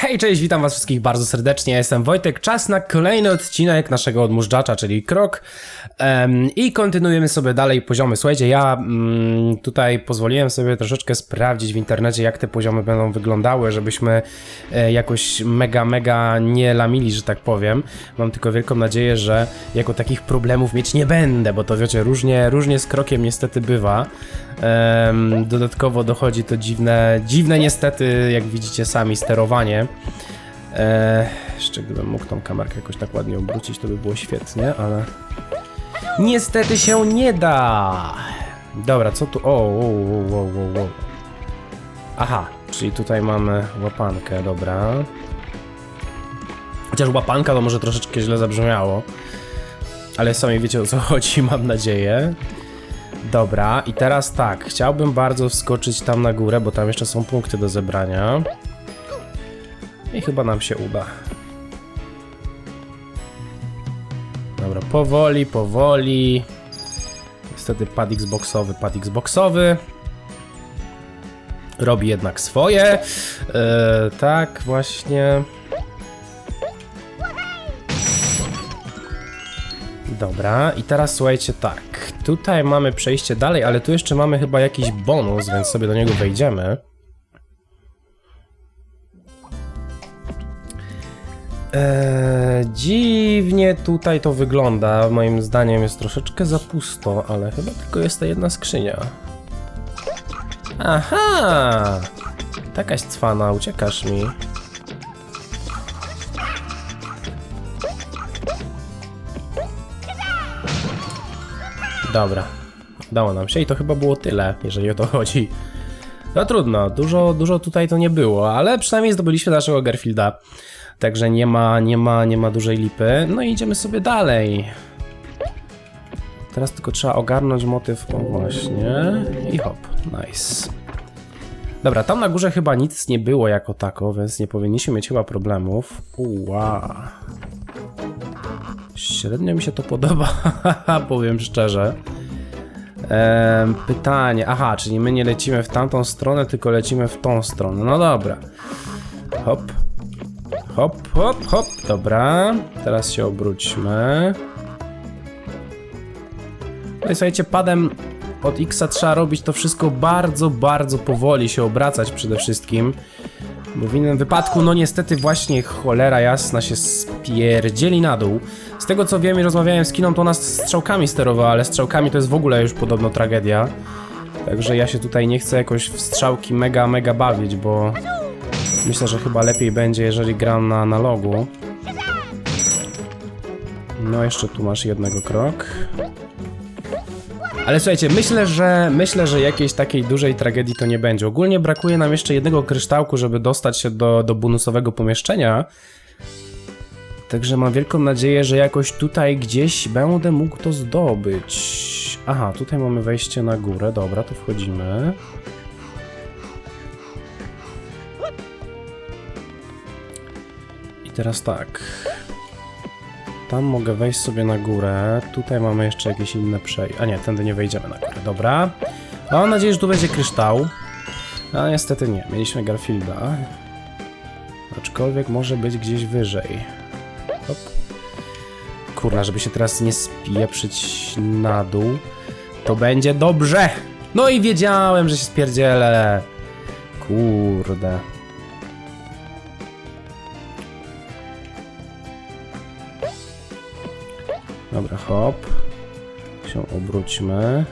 Hej, cześć, witam was wszystkich bardzo serdecznie, jestem Wojtek, czas na kolejny odcinek naszego odmurzacza, czyli Krok Em, i kontynuujemy sobie dalej poziomy. Słuchajcie, ja mm, tutaj pozwoliłem sobie troszeczkę sprawdzić w internecie, jak te poziomy będą wyglądały, żebyśmy e, jakoś mega, mega nie lamili, że tak powiem. Mam tylko wielką nadzieję, że jako takich problemów mieć nie będę, bo to wiecie, różnie, różnie z Krokiem niestety bywa. Dodatkowo dochodzi to dziwne, dziwne niestety, jak widzicie sami, sterowanie. E, jeszcze gdybym mógł tą kamerkę jakoś tak ładnie obrócić, to by było świetnie, ale... Niestety się nie da! Dobra, co tu... O, o, o, o, o, o. Aha, czyli tutaj mamy łapankę, dobra. Chociaż łapanka to może troszeczkę źle zabrzmiało. Ale sami wiecie o co chodzi, mam nadzieję. Dobra, i teraz tak, chciałbym bardzo wskoczyć tam na górę, bo tam jeszcze są punkty do zebrania. I chyba nam się uda. Dobra, powoli, powoli. Niestety pad Xboxowy, pad Xboxowy. Robi jednak swoje. E, tak, właśnie. Dobra, i teraz słuchajcie tak. Tutaj mamy przejście dalej, ale tu jeszcze mamy chyba jakiś bonus, więc sobie do niego wejdziemy. Eee, dziwnie tutaj to wygląda. Moim zdaniem jest troszeczkę za pusto, ale chyba tylko jest ta jedna skrzynia. Aha! Takaś cwana, uciekasz mi. Dobra, udało nam się i to chyba było tyle, jeżeli o to chodzi. No trudno, dużo, dużo tutaj to nie było, ale przynajmniej zdobyliśmy naszego Garfielda. Także nie ma, nie ma, nie ma dużej lipy. No i idziemy sobie dalej. Teraz tylko trzeba ogarnąć motyw, o właśnie. I hop, nice. Dobra, tam na górze chyba nic nie było jako tako, więc nie powinniśmy mieć chyba problemów. Uła. Średnio mi się to podoba, powiem szczerze. Ehm, pytanie, aha, czyli my nie lecimy w tamtą stronę, tylko lecimy w tą stronę. No dobra. Hop. Hop, hop, hop. Dobra. Teraz się obróćmy. No i słuchajcie, padem od X trzeba robić to wszystko bardzo, bardzo powoli się obracać przede wszystkim. Bo w innym wypadku, no niestety właśnie cholera jasna się spierdzieli na dół. Z tego co wiem i rozmawiałem z kiną, to nas strzałkami sterowała, ale strzałkami to jest w ogóle już podobno tragedia. Także ja się tutaj nie chcę jakoś w strzałki mega, mega bawić, bo myślę, że chyba lepiej będzie, jeżeli gram na analogu. No jeszcze tu masz jednego krok. Ale słuchajcie, myślę, że myślę, że jakiejś takiej dużej tragedii to nie będzie. Ogólnie brakuje nam jeszcze jednego kryształku, żeby dostać się do, do bonusowego pomieszczenia. Także mam wielką nadzieję, że jakoś tutaj gdzieś będę mógł to zdobyć. Aha, tutaj mamy wejście na górę. Dobra, to wchodzimy. I teraz tak. Tam mogę wejść sobie na górę. Tutaj mamy jeszcze jakieś inne przejście. A nie, tędy nie wejdziemy na górę. Dobra. Mam nadzieję, że tu będzie kryształ. A niestety nie. Mieliśmy Garfielda. Aczkolwiek może być gdzieś wyżej. Hop. Kurna, żeby się teraz nie spieprzyć na dół. To będzie dobrze! No i wiedziałem, że się spierdzielę. Kurde. Hop. Się obróćmy.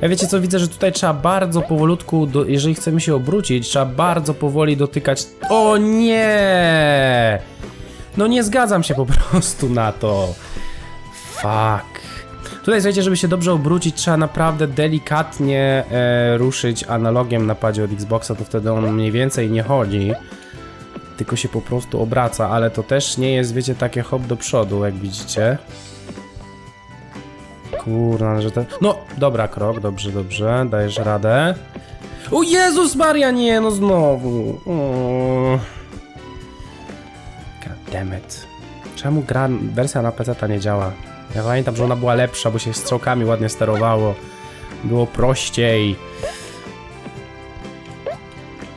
Ja wiecie co, widzę, że tutaj trzeba bardzo powolutku, do, jeżeli chcemy się obrócić, trzeba bardzo powoli dotykać... O nie! No nie zgadzam się po prostu na to. Fuck. Tutaj słuchajcie, żeby się dobrze obrócić, trzeba naprawdę delikatnie e, ruszyć analogiem na padzie od Xboxa, to wtedy on mniej więcej nie chodzi. Tylko się po prostu obraca, ale to też nie jest, wiecie, takie hop do przodu, jak widzicie. Kurna, że. No, dobra, krok, dobrze, dobrze, dajesz radę. O Jezus Maria, nie, no znowu. God damn it. Czemu gra, wersja na PC ta nie działa? Ja pamiętam, że ona była lepsza, bo się strzałkami ładnie sterowało. Było prościej.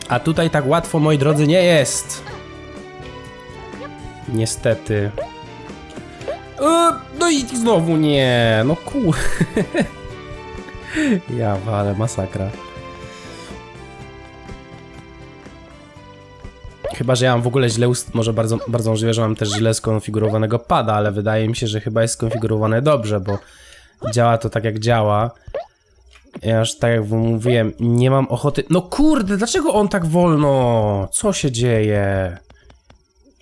A tutaj tak łatwo, moi drodzy, nie jest. Niestety. E, no i znowu nie, no kur... ja ale masakra. Chyba, że ja mam w ogóle źle, ust- może bardzo, bardzo możliwe, że mam też źle skonfigurowanego pada, ale wydaje mi się, że chyba jest skonfigurowane dobrze, bo działa to tak jak działa. Ja już tak jak mówiłem, nie mam ochoty... No kurde, dlaczego on tak wolno? Co się dzieje?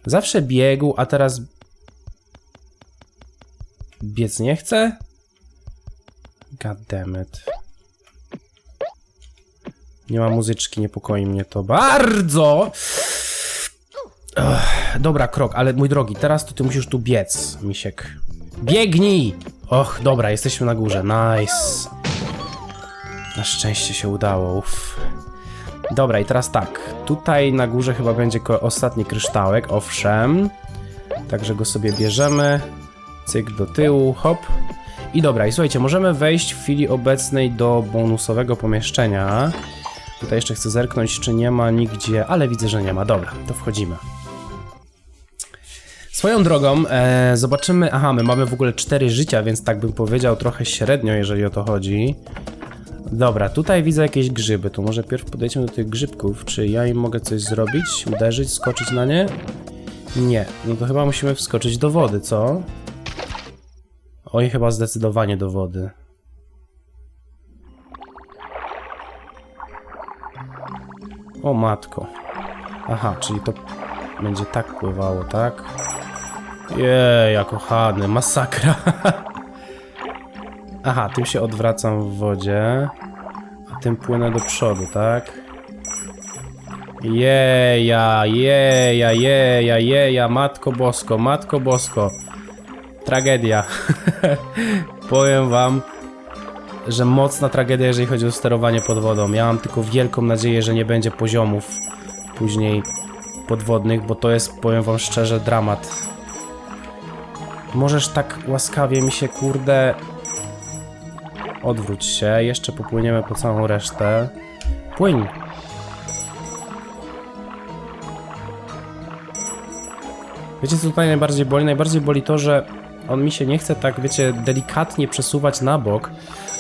Zawsze biegł, a teraz... Biec nie chce? God damn it. Nie ma muzyczki, niepokoi mnie to bardzo! Ech, dobra, krok, ale mój drogi, teraz to ty musisz tu biec, misiek. Biegnij! Och, dobra, jesteśmy na górze, nice. Na szczęście się udało, uff. Dobra, i teraz tak, tutaj na górze chyba będzie ostatni kryształek, owszem. Także go sobie bierzemy. Cyk do tyłu, hop. I dobra, i słuchajcie, możemy wejść w chwili obecnej do bonusowego pomieszczenia. Tutaj jeszcze chcę zerknąć, czy nie ma nigdzie, ale widzę, że nie ma. Dobra, to wchodzimy. Swoją drogą, e, zobaczymy. Aha, my mamy w ogóle 4 życia, więc tak bym powiedział trochę średnio, jeżeli o to chodzi. Dobra, tutaj widzę jakieś grzyby. To może pierw podejdźmy do tych grzybków. Czy ja im mogę coś zrobić? Uderzyć, skoczyć na nie? Nie. No to chyba musimy wskoczyć do wody, co? Oj, chyba zdecydowanie do wody. O matko. Aha, czyli to będzie tak pływało, tak? Jej, kochany, masakra. Aha, tym się odwracam w wodzie, a tym płynę do przodu, tak? Jeja, jeja, jeja, jeja, matko bosko, matko bosko. Tragedia. Powiem wam, że mocna tragedia, jeżeli chodzi o sterowanie pod wodą. Ja mam tylko wielką nadzieję, że nie będzie poziomów później podwodnych, bo to jest, powiem wam szczerze, dramat. Możesz tak łaskawie mi się, kurde... Odwróć się, jeszcze popłyniemy po całą resztę. Płyń! Wiecie co tutaj najbardziej boli? Najbardziej boli to, że on mi się nie chce tak, wiecie, delikatnie przesuwać na bok,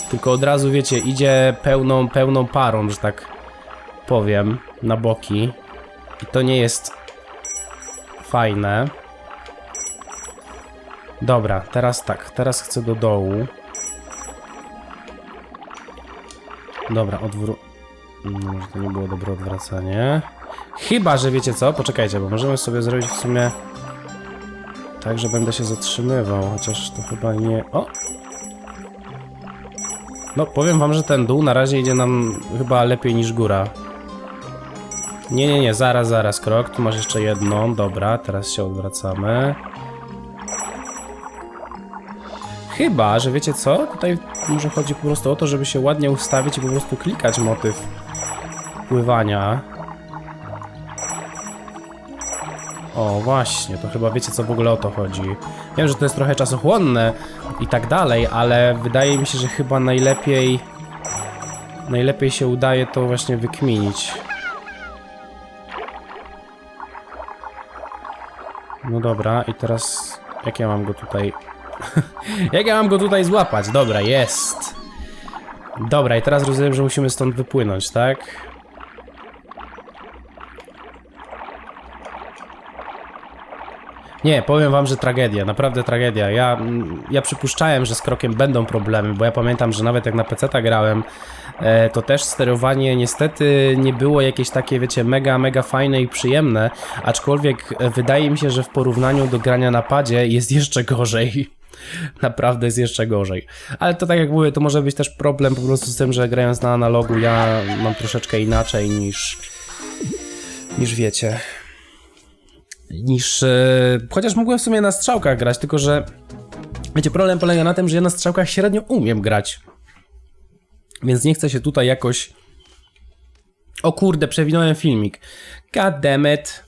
tylko od razu, wiecie, idzie pełną, pełną parą, że tak powiem, na boki. I to nie jest fajne. Dobra, teraz tak, teraz chcę do dołu. Dobra, odwró... No, może to nie było dobre odwracanie. Chyba, że wiecie co? Poczekajcie, bo możemy sobie zrobić w sumie tak, że będę się zatrzymywał, chociaż to chyba nie... O! No, powiem wam, że ten dół na razie idzie nam chyba lepiej niż góra. Nie, nie, nie, zaraz, zaraz, krok. Tu masz jeszcze jedną, dobra, teraz się odwracamy. Chyba, że wiecie co? Tutaj może chodzi po prostu o to, żeby się ładnie ustawić i po prostu klikać motyw pływania. O, właśnie, to chyba wiecie co w ogóle o to chodzi. Wiem, że to jest trochę czasochłonne i tak dalej, ale wydaje mi się, że chyba najlepiej najlepiej się udaje to właśnie wykminić. No dobra, i teraz jak ja mam go tutaj jak ja mam go tutaj złapać? Dobra, jest. Dobra, i teraz rozumiem, że musimy stąd wypłynąć, tak? Nie, powiem wam, że tragedia, naprawdę tragedia. Ja, mm, ja przypuszczałem, że z krokiem będą problemy, bo ja pamiętam, że nawet jak na PC grałem, e, to też sterowanie niestety nie było jakieś takie, wiecie, mega, mega fajne i przyjemne, aczkolwiek e, wydaje mi się, że w porównaniu do grania na padzie jest jeszcze gorzej. Naprawdę jest jeszcze gorzej. Ale to tak jak mówię, to może być też problem po prostu z tym, że grając na analogu ja mam troszeczkę inaczej niż niż wiecie. Niż. E, chociaż mogłem w sumie na strzałkach grać, tylko że. Wiecie, problem polega na tym, że ja na strzałkach średnio umiem grać. Więc nie chcę się tutaj jakoś. O kurde, przewinąłem filmik. God damn it.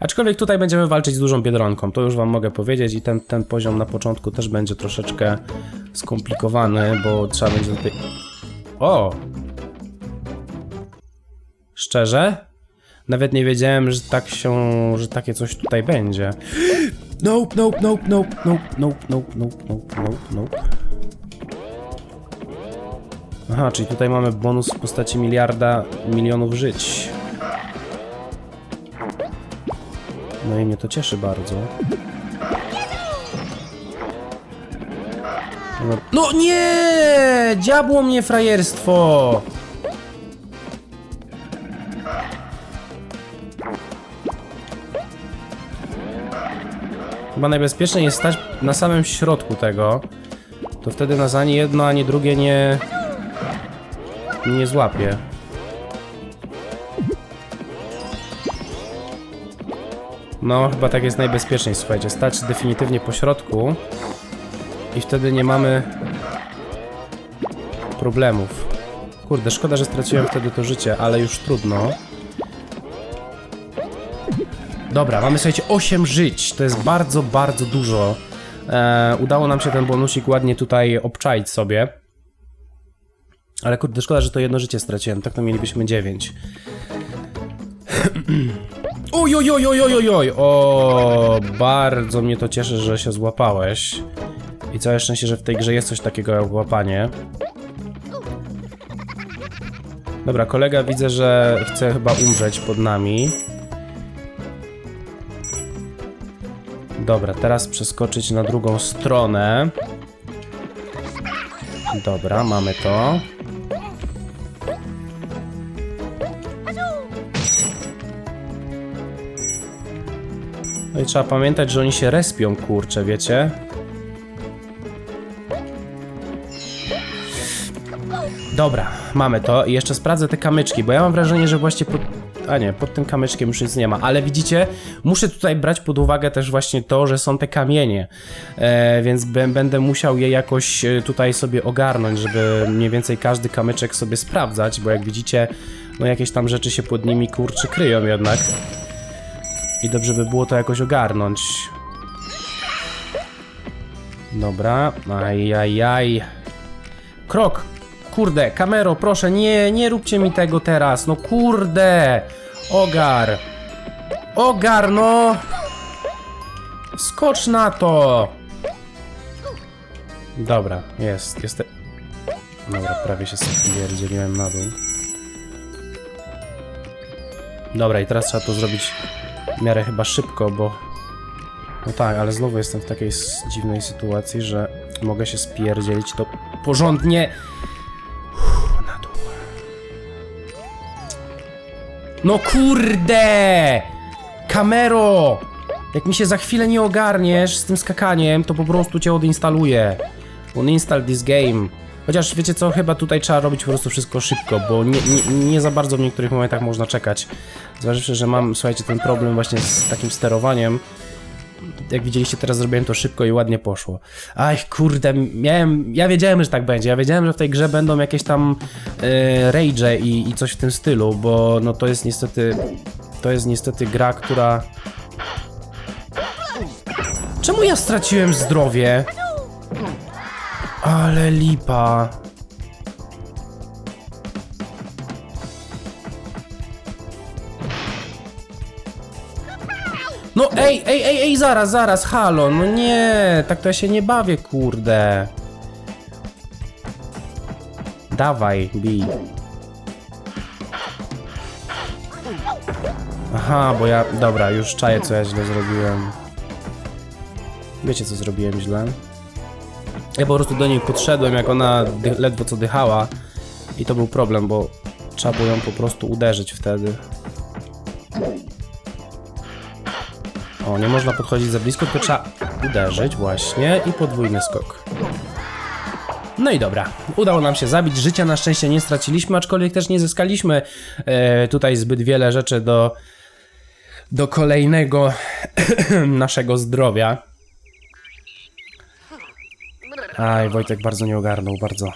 Aczkolwiek tutaj będziemy walczyć z dużą biedronką, to już wam mogę powiedzieć i ten, ten poziom na początku też będzie troszeczkę skomplikowany, bo trzeba będzie tutaj... O! Szczerze? Nawet nie wiedziałem, że tak się, że takie coś tutaj będzie. Nope, nope, nope, nope, nope, nope, nope, nope, nope, nope, nope. Aha, czyli tutaj mamy bonus w postaci miliarda milionów żyć. No i mnie to cieszy bardzo. No, no nie! Diabło mnie frajerstwo! Chyba najbezpieczniej jest stać na samym środku tego. To wtedy nas ani jedno, ani drugie nie... nie złapie. No, chyba tak jest najbezpieczniej, słuchajcie. Stać definitywnie po środku. I wtedy nie mamy problemów. Kurde, szkoda, że straciłem wtedy to życie, ale już trudno. Dobra, mamy słuchajcie 8 żyć. To jest bardzo, bardzo dużo. E, udało nam się ten bonusik ładnie tutaj obczaić sobie. Ale kurde, szkoda, że to jedno życie straciłem. Tak to mielibyśmy 9. Oj, oj, oj, oj, oj, oj. O, bardzo mnie to cieszy, że się złapałeś. I całe szczęście, że w tej grze jest coś takiego jak łapanie. Dobra, kolega widzę, że chce chyba umrzeć pod nami. Dobra, teraz przeskoczyć na drugą stronę. Dobra, mamy to. No i trzeba pamiętać, że oni się respią, kurczę, wiecie? Dobra, mamy to i jeszcze sprawdzę te kamyczki, bo ja mam wrażenie, że właśnie pod... A nie, pod tym kamyczkiem już nic nie ma, ale widzicie, muszę tutaj brać pod uwagę też właśnie to, że są te kamienie, e, więc będę musiał je jakoś e, tutaj sobie ogarnąć, żeby mniej więcej każdy kamyczek sobie sprawdzać, bo jak widzicie, no jakieś tam rzeczy się pod nimi kurczy kryją jednak. I dobrze by było to jakoś ogarnąć. Dobra, ajajaj. Krok! Kurde, kamero, proszę, nie, nie róbcie mi tego teraz, no kurde! Ogar! Ogar, no! Skocz na to! Dobra, jest, jest. Dobra, prawie się spierdzieliłem na dół. Dobra, i teraz trzeba to zrobić w miarę chyba szybko, bo... No tak, ale znowu jestem w takiej dziwnej sytuacji, że mogę się spierdzielić to porządnie... No kurde! Kamero! Jak mi się za chwilę nie ogarniesz z tym skakaniem, to po prostu cię odinstaluję. Uninstall this game. Chociaż wiecie co, chyba tutaj trzeba robić po prostu wszystko szybko, bo nie, nie, nie za bardzo w niektórych momentach można czekać. Zważywszy, że mam, słuchajcie, ten problem właśnie z takim sterowaniem. Jak widzieliście, teraz zrobiłem to szybko i ładnie poszło. Aj, kurde, miałem. Ja wiedziałem, że tak będzie. Ja wiedziałem, że w tej grze będą jakieś tam e, rage i, i coś w tym stylu, bo no to jest niestety. To jest niestety gra, która. Czemu ja straciłem zdrowie? Ale lipa. No ej, ej, ej, ej, zaraz, zaraz, halo, no nie, tak to ja się nie bawię, kurde. Dawaj, bij. Aha, bo ja, dobra, już czaję, co ja źle zrobiłem. Wiecie, co zrobiłem źle? Ja po prostu do niej podszedłem, jak ona ledwo co dychała. I to był problem, bo trzeba było ją po prostu uderzyć wtedy. O, nie można podchodzić za blisko, tylko trzeba uderzyć właśnie i podwójny skok. No i dobra, udało nam się zabić. Życia na szczęście nie straciliśmy, aczkolwiek też nie zyskaliśmy e, tutaj zbyt wiele rzeczy do, do kolejnego naszego zdrowia. Aj, Wojtek bardzo nie ogarnął, bardzo.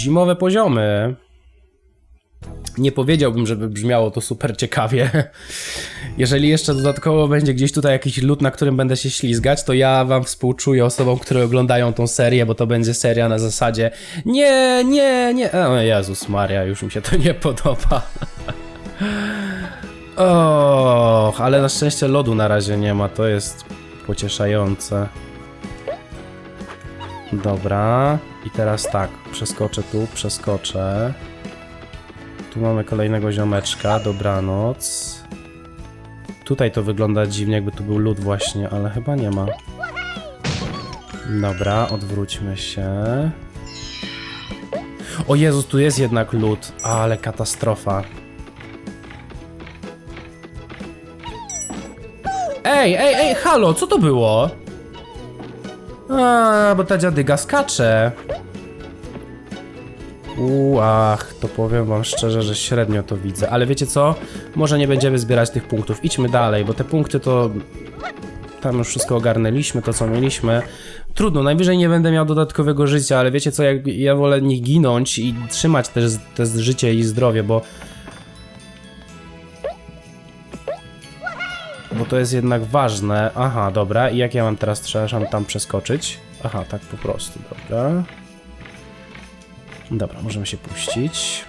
Zimowe poziomy. Nie powiedziałbym, żeby brzmiało to super ciekawie. Jeżeli jeszcze dodatkowo będzie gdzieś tutaj jakiś lód, na którym będę się ślizgać, to ja wam współczuję osobom, które oglądają tą serię, bo to będzie seria na zasadzie nie, nie, nie. O Jezus Maria, już mi się to nie podoba. Och, ale na szczęście lodu na razie nie ma, to jest pocieszające. Dobra, i teraz tak, przeskoczę tu, przeskoczę. Tu mamy kolejnego ziomeczka, dobranoc. Tutaj to wygląda dziwnie, jakby tu był lód właśnie, ale chyba nie ma. Dobra, odwróćmy się. O Jezus, tu jest jednak lód, ale katastrofa. Ej, ej, ej, halo, co to było? A, bo ta dziadyga skacze. Uuu, ach, to powiem wam szczerze, że średnio to widzę. Ale wiecie co? Może nie będziemy zbierać tych punktów. Idźmy dalej, bo te punkty to... Tam już wszystko ogarnęliśmy, to co mieliśmy. Trudno, najwyżej nie będę miał dodatkowego życia, ale wiecie co, jak ja wolę nie ginąć i trzymać też te życie i zdrowie, bo... to jest jednak ważne. Aha, dobra. I jak ja mam teraz, trzeba tam przeskoczyć? Aha, tak po prostu, dobra. Dobra, możemy się puścić.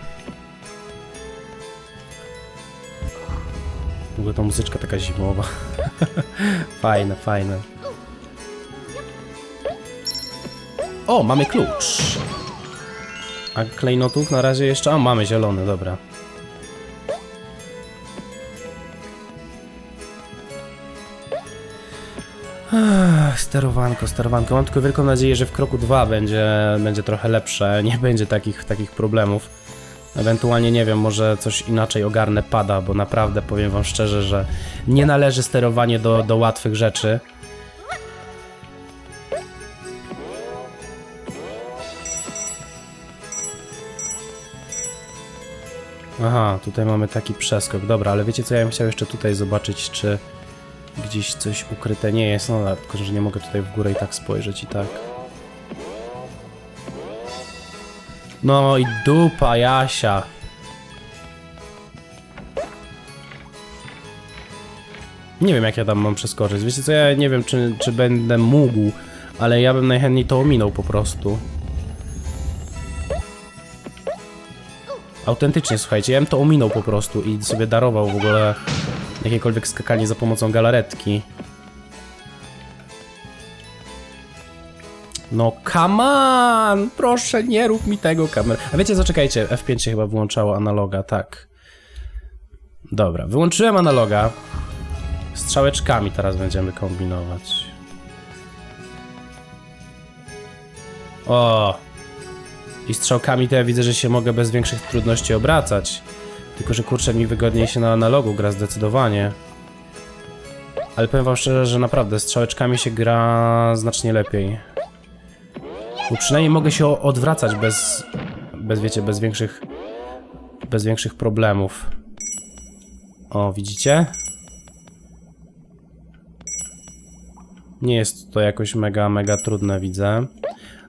W ogóle ta muzyczka taka zimowa. fajne, fajne. O, mamy klucz. A klejnotów na razie jeszcze... A, mamy zielony, dobra. Sterowanko, sterowanko. Mam tylko wielką nadzieję, że w kroku 2 będzie, będzie trochę lepsze, nie będzie takich, takich problemów. Ewentualnie, nie wiem, może coś inaczej ogarnę pada, bo naprawdę powiem wam szczerze, że nie należy sterowanie do, do łatwych rzeczy. Aha, tutaj mamy taki przeskok. Dobra, ale wiecie co, ja bym chciał jeszcze tutaj zobaczyć, czy gdzieś coś ukryte nie jest, no tylko, że nie mogę tutaj w górę i tak spojrzeć i tak. No i dupa Jasia. Nie wiem jak ja tam mam przeskoczyć. Wiecie co, ja nie wiem czy, czy będę mógł, ale ja bym najchętniej to ominął po prostu. Autentycznie, słuchajcie, ja bym to ominął po prostu i sobie darował w ogóle jakiekolwiek skakanie za pomocą galaretki. No come on! Proszę, nie rób mi tego kamer. A wiecie co, czekajcie, F5 się chyba wyłączało analoga, tak. Dobra, wyłączyłem analoga. Strzałeczkami teraz będziemy kombinować. O! I strzałkami to ja widzę, że się mogę bez większych trudności obracać. Tylko, że kurczę, mi wygodniej się na analogu gra zdecydowanie. Ale powiem wam szczerze, że naprawdę strzałeczkami się gra znacznie lepiej. Bo przynajmniej mogę się odwracać bez, bez wiecie, bez większych, bez większych problemów. O, widzicie? Nie jest to jakoś mega, mega trudne, widzę.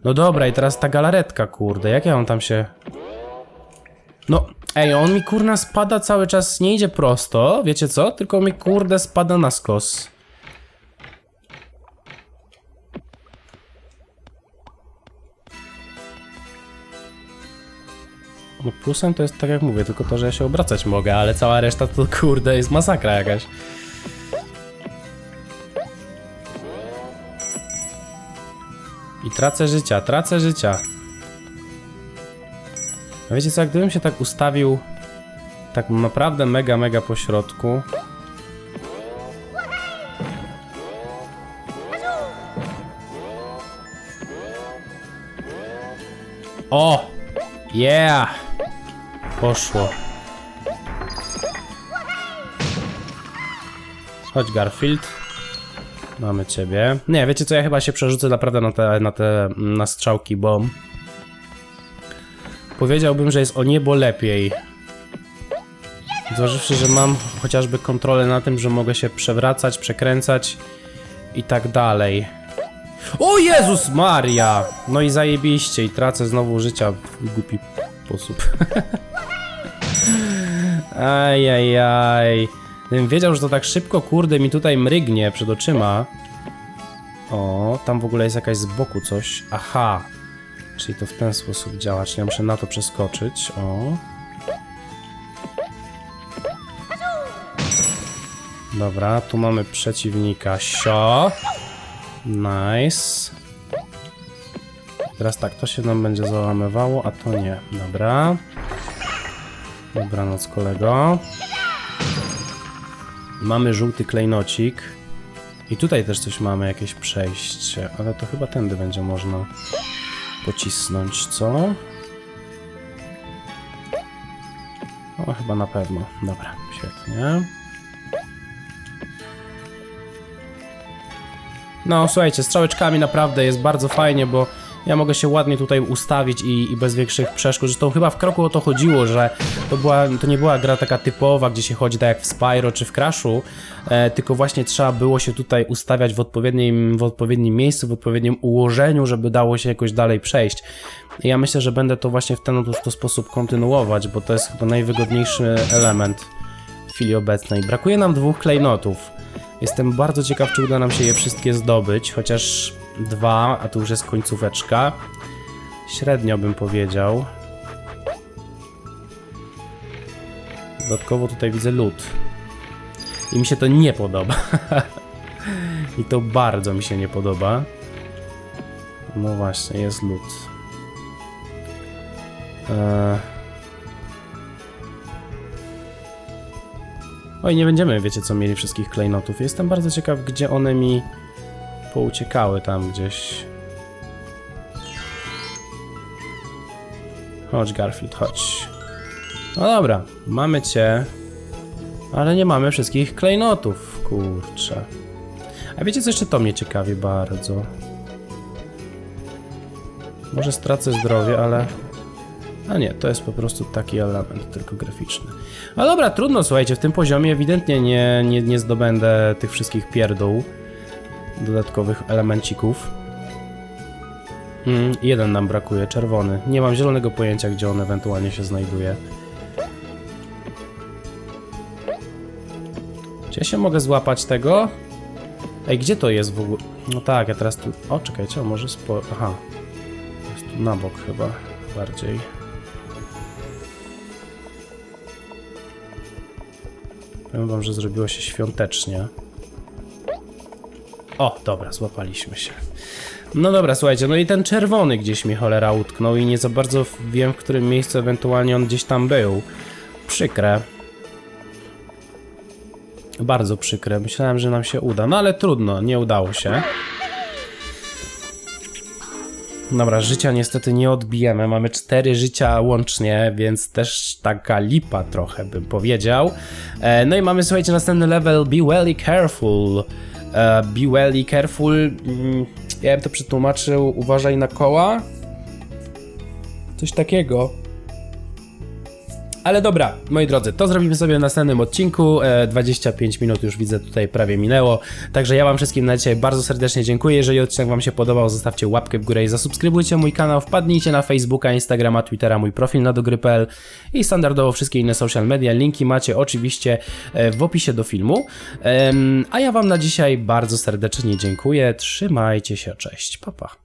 No dobra, i teraz ta galaretka, kurde, jak ja mam tam się... No, ej, on mi kurna spada cały czas, nie idzie prosto, wiecie co? Tylko mi kurde spada na skos. No plusem to jest tak jak mówię, tylko to, że ja się obracać mogę, ale cała reszta to kurde jest masakra jakaś. I tracę życia, tracę życia. A wiecie co, gdybym się tak ustawił tak naprawdę mega, mega po środku. O! Yeah! Poszło. Chodź Garfield. Mamy ciebie. Nie, wiecie co, ja chyba się przerzucę naprawdę na te, na te, na strzałki, bo... Powiedziałbym, że jest o niebo lepiej. Zważywszy, że mam chociażby kontrolę na tym, że mogę się przewracać, przekręcać i tak dalej. O Jezus Maria! No i zajebiście i tracę znowu życia w głupi sposób. Ajajaj. Gdybym wiedział, że to tak szybko, kurde, mi tutaj mrygnie przed oczyma. O, tam w ogóle jest jakaś z boku coś. Aha. Czyli to w ten sposób działa, czyli ja muszę na to przeskoczyć. O. Dobra, tu mamy przeciwnika. Sio. Nice. Teraz tak, to się nam będzie załamywało, a to nie. Dobra. Dobranoc, kolego. Mamy żółty klejnocik. I tutaj też coś mamy, jakieś przejście, ale to chyba tędy będzie można pocisnąć, co? O, chyba na pewno. Dobra, świetnie. No, słuchajcie, z strzałeczkami naprawdę jest bardzo fajnie, bo ja mogę się ładnie tutaj ustawić i, i bez większych przeszkód. Zresztą chyba w kroku o to chodziło, że to, była, to nie była gra taka typowa, gdzie się chodzi tak jak w Spyro czy w Crashu, e, tylko właśnie trzeba było się tutaj ustawiać w odpowiednim, w odpowiednim miejscu, w odpowiednim ułożeniu, żeby dało się jakoś dalej przejść. I ja myślę, że będę to właśnie w ten oto sposób kontynuować, bo to jest chyba najwygodniejszy element w chwili obecnej. Brakuje nam dwóch klejnotów. Jestem bardzo ciekaw, czy uda nam się je wszystkie zdobyć, chociaż dwa, a tu już jest końcóweczka. Średnio bym powiedział. Dodatkowo tutaj widzę lód. I mi się to nie podoba. I to bardzo mi się nie podoba. No właśnie, jest lód. Eee... Oj, nie będziemy, wiecie co, mieli wszystkich klejnotów. Jestem bardzo ciekaw, gdzie one mi pouciekały tam gdzieś. Chodź, Garfield, chodź. No dobra, mamy cię. Ale nie mamy wszystkich klejnotów, kurczę. A wiecie co, jeszcze to mnie ciekawi bardzo. Może stracę zdrowie, ale... A nie, to jest po prostu taki element, tylko graficzny. No dobra, trudno, słuchajcie, w tym poziomie ewidentnie nie, nie, nie zdobędę tych wszystkich pierdół. Dodatkowych elemencików. Mm, jeden nam brakuje, czerwony. Nie mam zielonego pojęcia, gdzie on ewentualnie się znajduje. Czy ja się mogę złapać tego? Ej, gdzie to jest w ogóle? No tak, ja teraz tu... O, czekajcie, może spo... Aha. Jest tu na bok chyba bardziej. Powiem wam, że zrobiło się świątecznie. O, dobra, złapaliśmy się. No dobra, słuchajcie, no i ten czerwony gdzieś mi cholera utknął i nie za bardzo wiem, w którym miejscu ewentualnie on gdzieś tam był. Przykre. Bardzo przykre. Myślałem, że nam się uda, no ale trudno, nie udało się. Dobra, życia niestety nie odbijemy. Mamy cztery życia łącznie, więc też taka lipa trochę bym powiedział. E, no i mamy, słuchajcie, następny level Be Welly Careful. E, be Welly Careful. Mm, ja bym to przetłumaczył. Uważaj na koła. Coś takiego. Ale dobra, moi drodzy, to zrobimy sobie w następnym odcinku. E, 25 minut już widzę tutaj prawie minęło. Także ja Wam wszystkim na dzisiaj bardzo serdecznie dziękuję. Jeżeli odcinek Wam się podobał, zostawcie łapkę w górę i zasubskrybujcie mój kanał. Wpadnijcie na Facebooka, Instagrama, Twittera, mój profil na dogry.pl i standardowo wszystkie inne social media. Linki macie oczywiście e, w opisie do filmu. A ja Wam na dzisiaj bardzo serdecznie dziękuję. Trzymajcie się, cześć, papa. Pa.